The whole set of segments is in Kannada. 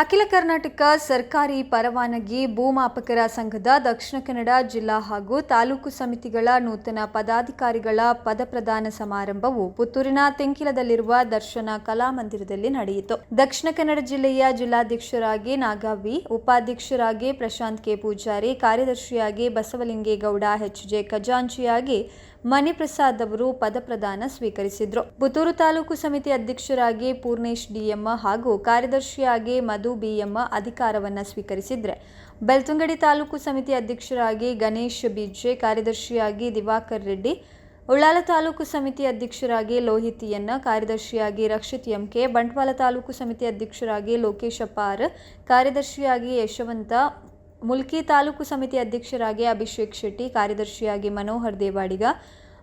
ಅಖಿಲ ಕರ್ನಾಟಕ ಸರ್ಕಾರಿ ಪರವಾನಗಿ ಭೂಮಾಪಕರ ಸಂಘದ ದಕ್ಷಿಣ ಕನ್ನಡ ಜಿಲ್ಲಾ ಹಾಗೂ ತಾಲೂಕು ಸಮಿತಿಗಳ ನೂತನ ಪದಾಧಿಕಾರಿಗಳ ಪದಪ್ರದಾನ ಸಮಾರಂಭವು ಪುತ್ತೂರಿನ ತೆಂಕಿಲದಲ್ಲಿರುವ ದರ್ಶನ ಕಲಾಮಂದಿರದಲ್ಲಿ ನಡೆಯಿತು. ದಕ್ಷಿಣ ಕನ್ನಡ ಜಿಲ್ಲೆಯ ಜಿಲ್ಲಾಧ್ಯಕ್ಷರಾಗಿ ನಾಗಾವಿ ಉಪಾಧ್ಯಕ್ಷರಾಗಿ ಪ್ರಶಾಂತ್ ಕೆ. ಪೂಜಾರಿ, ಕಾರ್ಯದರ್ಶಿಯಾಗಿ ಬಸವಲಿಂಗೇಗೌಡ, ಎಚ್. ಜೆ. ಖಜಾಂಚಿಯಾಗಿ ಮಣಿಪ್ರಸಾದ್ ಅವರು ಪದಪ್ರದಾನ ಸ್ವೀಕರಿಸಿದ್ರು. ಪುತ್ತೂರು ತಾಲೂಕು ಸಮಿತಿ ಅಧ್ಯಕ್ಷರಾಗಿ ಪೂರ್ಣೇಶ್ ಡಿಎಂ ಹಾಗೂ ಕಾರ್ಯದರ್ಶಿಯಾಗಿ ಮಧು ಬಿಎಂ ಅಧಿಕಾರವನ್ನ ಸ್ವೀಕರಿಸಿದ್ರೆ. ಬೆಳ್ತಂಗಡಿ ತಾಲೂಕು ಸಮಿತಿ ಅಧ್ಯಕ್ಷರಾಗಿ ಗಣೇಶ್ ಬಿಜೆ, ಕಾರ್ಯದರ್ಶಿಯಾಗಿ ದಿವಾಕರ್ ರೆಡ್ಡಿ, ಉಳ್ಳಾಲ ತಾಲೂಕು ಸಮಿತಿ ಅಧ್ಯಕ್ಷರಾಗಿ ಲೋಹಿತಿಯನ್ನ ಕಾರ್ಯದರ್ಶಿಯಾಗಿ ರಕ್ಷಿತ್ ಎಂಕೆ ಬಂಟ್ವಾಳ ತಾಲೂಕು ಸಮಿತಿ ಅಧ್ಯಕ್ಷರಾಗಿ ಲೋಕೇಶಪ್ಪ ಆರ್ ಕಾರ್ಯದರ್ಶಿಯಾಗಿ ಯಶವಂತ ಮುಲ್ಕಿ ತಾಲೂಕು ಸಮಿತಿ ಅಧ್ಯಕ್ಷರಾಗಿ ಅಭಿಷೇಕ್ ಶೆಟ್ಟಿ, ಕಾರ್ಯದರ್ಶಿಯಾಗಿ ಮನೋಹರ್ ದೇವಾಡಿಗ,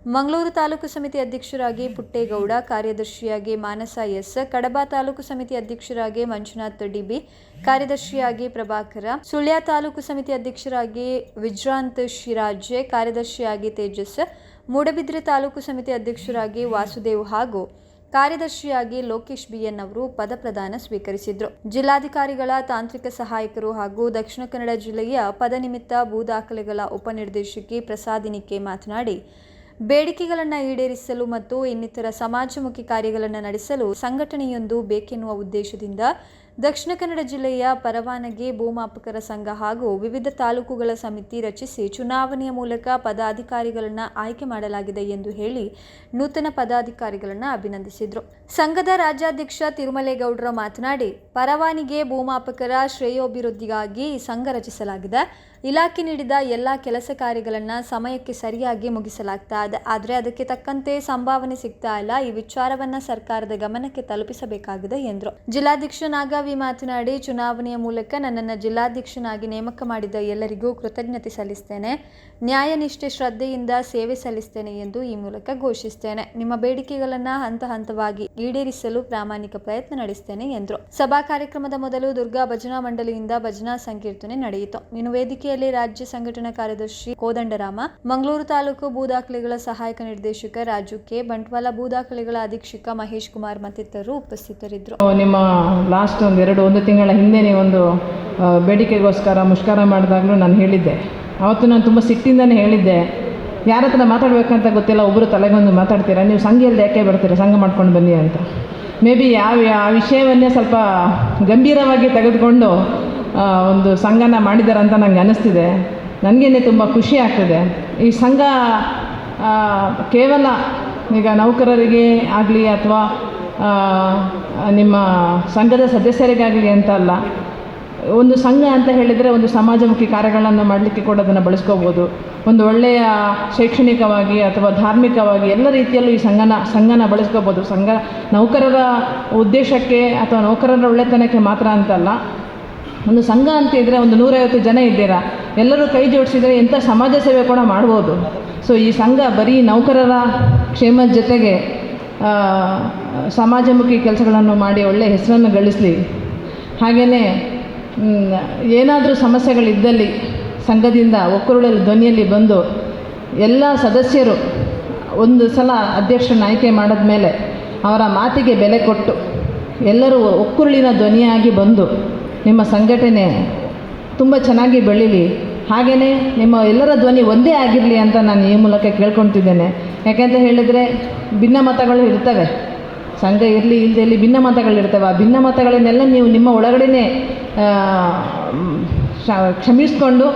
ಮಂಗಳೂರು ತಾಲೂಕು ಸಮಿತಿ ಅಧ್ಯಕ್ಷರಾಗಿ ಪುಟ್ಟೇಗೌಡ, ಕಾರ್ಯದರ್ಶಿಯಾಗಿ ಮಾನಸ ಎಸ್, ಕಡಬ ತಾಲೂಕು ಸಮಿತಿ ಅಧ್ಯಕ್ಷರಾಗಿ ಮಂಜುನಾಥ್ ಡಿಬಿ, ಕಾರ್ಯದರ್ಶಿಯಾಗಿ ಪ್ರಭಾಕರ, ಸುಳ್ಯ ತಾಲೂಕು ಸಮಿತಿ ಅಧ್ಯಕ್ಷರಾಗಿ ವಿಜ್ರಾಂತ್ ಶಿರಾಜೆ, ಕಾರ್ಯದರ್ಶಿಯಾಗಿ ತೇಜಸ್, ಮೂಡಬಿದ್ರೆ ತಾಲೂಕು ಸಮಿತಿ ಅಧ್ಯಕ್ಷರಾಗಿ ವಾಸುದೇವ್ ಹಾಗೂ ಕಾರ್ಯದರ್ಶಿಯಾಗಿ ಲೋಕೇಶ್ ಬಿಎನ್ ಅವರು ಪದಪ್ರದಾನ ಸ್ವೀಕರಿಸಿದ್ರು. ಜಿಲ್ಲಾಧಿಕಾರಿಗಳ, ತಾಂತ್ರಿಕ ಸಹಾಯಕರು ಹಾಗೂ ದಕ್ಷಿಣ ಕನ್ನಡ ಜಿಲ್ಲೆಯ ಪದನಿಮಿತ್ತ ಭೂ ದಾಖಲೆಗಳ ಉಪನಿರ್ದೇಶಕಿ ಪ್ರಸಾದಿನಿಕೆ ಮಾತನಾಡಿ, ಬೇಡಿಕೆಗಳನ್ನು ಈಡೇರಿಸಲು ಮತ್ತು ಇನ್ನಿತರ ಸಮಾಜಮುಖಿ ಕಾರ್ಯಗಳನ್ನು ನಡೆಸಲು ಸಂಘಟನೆಯೊಂದು ಬೇಕೆನ್ನುವ ಉದ್ದೇಶದಿಂದ ದಕ್ಷಿಣ ಕನ್ನಡ ಜಿಲ್ಲೆಯ ಪರವಾನಗಿ ಭೂಮಾಪಕರ ಸಂಘ ಹಾಗೂ ವಿವಿಧ ತಾಲೂಕುಗಳ ಸಮಿತಿ ರಚಿಸಿ ಚುನಾವಣೆಯ ಮೂಲಕ ಪದಾಧಿಕಾರಿಗಳನ್ನು ಆಯ್ಕೆ ಮಾಡಲಾಗಿದೆ ಎಂದು ಹೇಳಿ ನೂತನ ಪದಾಧಿಕಾರಿಗಳನ್ನು ಅಭಿನಂದಿಸಿದರು. ಸಂಘದ ರಾಜ್ಯಾಧ್ಯಕ್ಷ ತಿರುಮಲೇಗೌಡರ ಮಾತನಾಡಿ, ಪರವಾನಿಗೆ ಭೂಮಾಪಕರ ಶ್ರೇಯೋಭಿವೃದ್ಧಿಗಾಗಿ ಸಂಘ ರಚಿಸಲಾಗಿದೆ. ಇಲಾಖೆ ನೀಡಿದ ಎಲ್ಲ ಕೆಲಸ ಕಾರ್ಯಗಳನ್ನು ಸಮಯಕ್ಕೆ ಸರಿಯಾಗಿ ಮುಗಿಸಲಾಗ್ತಾ ಇದೆ. ಆದರೆ ಅದಕ್ಕೆ ತಕ್ಕಂತೆ ಸಂಭಾವನೆ ಸಿಗ್ತಾ ಇಲ್ಲ. ಈ ವಿಚಾರವನ್ನ ಸರ್ಕಾರದ ಗಮನಕ್ಕೆ ತಲುಪಿಸಬೇಕಾಗಿದೆ ಎಂದರು. ಜಿಲ್ಲಾಧ್ಯಕ್ಷ ನಾಗಾವಿ ಮಾತನಾಡಿ, ಚುನಾವಣೆಯ ಮೂಲಕ ನನ್ನನ್ನು ಜಿಲ್ಲಾಧ್ಯಕ್ಷನಾಗಿ ನೇಮಕ ಮಾಡಿದ ಎಲ್ಲರಿಗೂ ಕೃತಜ್ಞತೆ ಸಲ್ಲಿಸ್ತೇನೆ. ನ್ಯಾಯನಿಷ್ಠೆ ಶ್ರದ್ಧೆಯಿಂದ ಸೇವೆ ಸಲ್ಲಿಸ್ತೇನೆ ಎಂದು ಈ ಮೂಲಕ ಘೋಷಿಸ್ತೇನೆ. ನಿಮ್ಮ ಬೇಡಿಕೆಗಳನ್ನು ಹಂತ ಹಂತವಾಗಿ ಈಡೇರಿಸಲು ಪ್ರಾಮಾಣಿಕ ಪ್ರಯತ್ನ ನಡೆಸ್ತೇನೆ ಎಂದರು. ಸಭಾ ಕಾರ್ಯಕ್ರಮದ ಮೊದಲು ದುರ್ಗಾ ಭಜನಾ ಮಂಡಳಿಯಿಂದ ಭಜನಾ ಸಂಕೀರ್ತನೆ ನಡೆಯಿತು. ಇನ್ನು ವೇದಿಕೆಯಲ್ಲಿ ರಾಜ್ಯ ಸಂಘಟನಾ ಕಾರ್ಯದರ್ಶಿ ಕೋದಂಡರಾಮ, ಮಂಗಳೂರು ತಾಲೂಕು ಭೂದಾಖಲೆಗಳ ಸಹಾಯಕ ನಿರ್ದೇಶಕ ರಾಜು ಕೆ, ಬಂಟ್ವಾಳ ಭೂ ದಾಖಲೆಗಳ ಅಧೀಕ್ಷಕ ಮಹೇಶ್ ಕುಮಾರ್ ಮತ್ತಿತರರು ಉಪಸ್ಥಿತರಿದ್ದರು. ನಿಮ್ಮ ಲಾಸ್ಟ್ ಎರಡು ಒಂದು ತಿಂಗಳ ಹಿಂದೆಯೇ ಒಂದು ಬೇಡಿಕೆಗೋಸ್ಕರ ಮುಷ್ಕರ ಮಾಡಿದಾಗಲೂ ನಾನು ಹೇಳಿದ್ದೆ. ಅವತ್ತು ನಾನು ತುಂಬ ಸಿಟ್ಟಿಂದನೇ ಹೇಳಿದ್ದೆ. ಯಾರ ಹತ್ರ ಮಾತಾಡಬೇಕಂತ ಗೊತ್ತಿಲ್ಲ ಒಬ್ಬರು ತಲೆಗೊಂದು ಮಾತಾಡ್ತೀರಾ? ನೀವು ಸಂಘದಲ್ಲಿ ಯಾಕೆ ಬರ್ತೀರಾ? ಸಂಘ ಮಾಡ್ಕೊಂಡು ಬನ್ನಿ ಅಂತ. ಮೇ ಬಿ ಯಾವ ಆ ವಿಷಯವನ್ನೇ ಸ್ವಲ್ಪ ಗಂಭೀರವಾಗಿ ತೆಗೆದುಕೊಂಡು ಒಂದು ಸಂಘನ ಮಾಡಿದ್ದಾರೆ ಅಂತ ನನಗೆ ಅನ್ನಿಸ್ತಿದೆ ನನಗೇನೆ ತುಂಬ ಖುಷಿ ಆಗ್ತಿದೆ. ಈ ಸಂಘ ಕೇವಲ ಈಗ ನೌಕರರಿಗೆ ಆಗಲಿ ಅಥವಾ ನಿಮ್ಮ ಸಂಘದ ಸದಸ್ಯರಿಗಾಗಲಿ ಅಂತ ಅಲ್ಲ, ಒಂದು ಸಂಘ ಅಂತ ಹೇಳಿದರೆ ಒಂದು ಸಮಾಜಮುಖಿ ಕಾರ್ಯಗಳನ್ನು ಮಾಡಲಿಕ್ಕೆ ಕೂಡ ಅದನ್ನು ಬಳಸ್ಕೋಬೋದು. ಒಂದು ಒಳ್ಳೆಯ ಶೈಕ್ಷಣಿಕವಾಗಿ ಅಥವಾ ಧಾರ್ಮಿಕವಾಗಿ ಎಲ್ಲ ರೀತಿಯಲ್ಲೂ ಈ ಸಂಘನ ಸಂಘನ ಬಳಸ್ಕೋಬೋದು. ಸಂಘ ನೌಕರರ ಉದ್ದೇಶಕ್ಕೆ ಅಥವಾ ನೌಕರರ ಒಳ್ಳೆತನಕ್ಕೆ ಮಾತ್ರ ಅಂತಲ್ಲ ಒಂದು ಸಂಘ ಅಂತ ಇದ್ದರೆ ಒಂದು ನೂರೈವತ್ತು ಜನ ಇದ್ದೀರಾ, ಎಲ್ಲರೂ ಕೈ ಜೋಡಿಸಿದರೆ ಎಂಥ ಸಮಾಜ ಸೇವೆ ಕೂಡ ಮಾಡ್ಬೋದು. ಸೊ ಈ ಸಂಘ ಬರೀ ನೌಕರರ ಕ್ಷೇಮದ ಜೊತೆಗೆ ಸಮಾಜಮುಖಿ ಕೆಲಸಗಳನ್ನು ಮಾಡಿ ಒಳ್ಳೆಯ ಹೆಸರನ್ನು ಗಳಿಸಲಿ. ಹಾಗೆಯೇ ಏನಾದರೂ ಸಮಸ್ಯೆಗಳಿದ್ದಲ್ಲಿ ಸಂಘದಿಂದ ಒಕ್ಕರುಳಲ್ಲಿ ಧ್ವನಿಯಲ್ಲಿ ಬಂದು ಎಲ್ಲ ಸದಸ್ಯರು ಒಂದು ಸಲ ಅಧ್ಯಕ್ಷರನ್ನ ಆಯ್ಕೆ ಮಾಡಿದ ಮೇಲೆ ಅವರ ಮಾತಿಗೆ ಬೆಲೆ ಕೊಟ್ಟು ಎಲ್ಲರೂ ಒಕ್ಕುರುಳಿನ ಧ್ವನಿಯಾಗಿ ಬಂದು ನಿಮ್ಮ ಸಂಘಟನೆ ತುಂಬ ಚೆನ್ನಾಗಿ ಬೆಳೀಲಿ. ಹಾಗೆಯೇ ನಿಮ್ಮ ಎಲ್ಲರ ಧ್ವನಿ ಒಂದೇ ಆಗಿರಲಿ ಅಂತ ನಾನು ಈ ಮೂಲಕ ಕೇಳ್ಕೊತಿದ್ದೇನೆ ಯಾಕೆಂತ ಹೇಳಿದರೆ ಭಿನ್ನ ಮತಗಳು ಇರ್ತವೆ. ಸಂಘ ಇರಲಿ ಇಲ್ಲದೆ ಇಲ್ಲಿ ಭಿನ್ನ ಮತಗಳಿರ್ತವೆ ಆ ಭಿನ್ನ ಮತಗಳನ್ನೆಲ್ಲ ನೀವು ನಿಮ್ಮ ಒಳಗಡೆನೇ ಕ್ಷಮಿಸಿಕೊಂಡು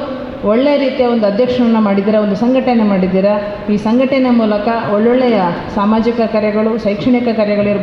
ಒಳ್ಳೆಯ ರೀತಿಯ ಒಂದು ಅಧ್ಯಕ್ಷರನ್ನ ಮಾಡಿದ್ದೀರಾ, ಒಂದು ಸಂಘಟನೆ ಮಾಡಿದ್ದೀರಾ, ಈ ಸಂಘಟನೆ ಮೂಲಕ ಒಳ್ಳೊಳ್ಳೆಯ ಸಾಮಾಜಿಕ ಕಾರ್ಯಗಳು, ಶೈಕ್ಷಣಿಕ ಕಾರ್ಯಗಳಿರ್ಬೋದು